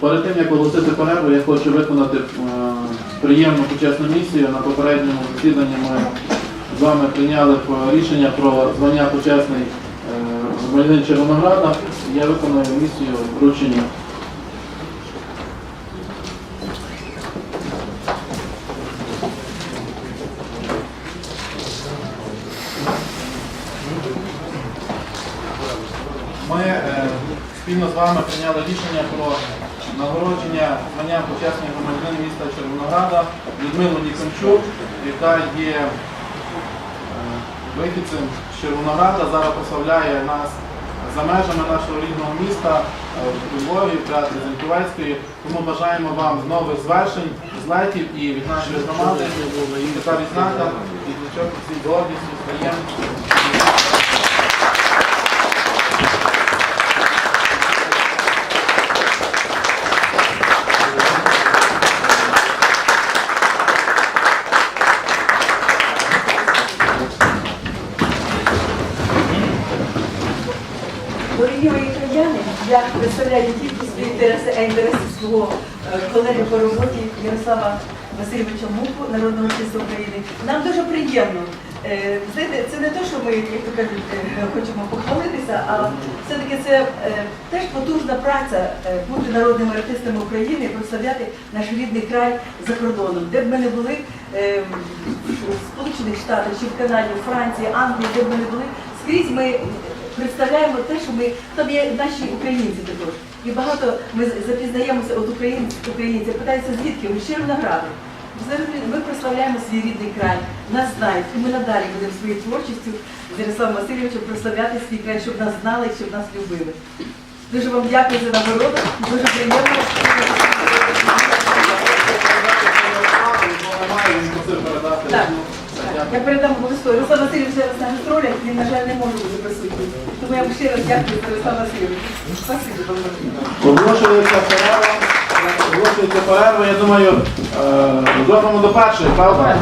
Перед тим, як оголосити перерву, я хочу виконати е, приємну почесну місію. На попередньому засіданні ми з вами прийняли рішення про звання почесний е, громадянин Червонограда. Я виконую місію вручення. Ми е, спільно з вами прийняли рішення про нагородження звання почесної громадянина міста Червонограда Людмилу Нікончук, яка є е, вихідцем з Червонограда, зараз прославляє нас за межами нашого рідного міста е, в Львові, в театрі Зенківецької. Тому бажаємо вам нових звершень, злетів і від нашої громади. І така відзнака, і значок всі гордістю, стаєм. Дорогі мої краяни, я представляю не тільки свої інтереси, а інтереси свого е, колеги по роботі Ярослава Васильовича Муку, народного артиста України. Нам дуже приємно. Е, Знаєте, це не те, що ми, як то кажуть, е, хочемо похвалитися, а все-таки це теж потужна праця бути народними артистами України і прославляти наш рідний край за кордоном, де б ми не були в Сполучених Штатах, чи в Канаді, в Франції, Англії, де б ми не були, скрізь ми представляємо те, що ми там є наші українці також. І багато ми запізнаємося от українці, українці питаються, звідки з Червонограду. Зараз Ми прославляємо свій рідний край, нас знають, і ми надалі будемо своєю творчістю з Ярославом Васильовичем прославляти свій край, щоб нас знали, щоб нас любили. Дуже вам дякую за нагороду, дуже приємно. Я передам обов'язково. Руслан Васильович зараз на гастролях, він, на жаль, не може бути присутній. Тому я вам ще раз дякую за Руслан Васильович. Спасибо вам. Оголошується перерва. Оголошується перерва. Я думаю, е, зробимо до першої, правда?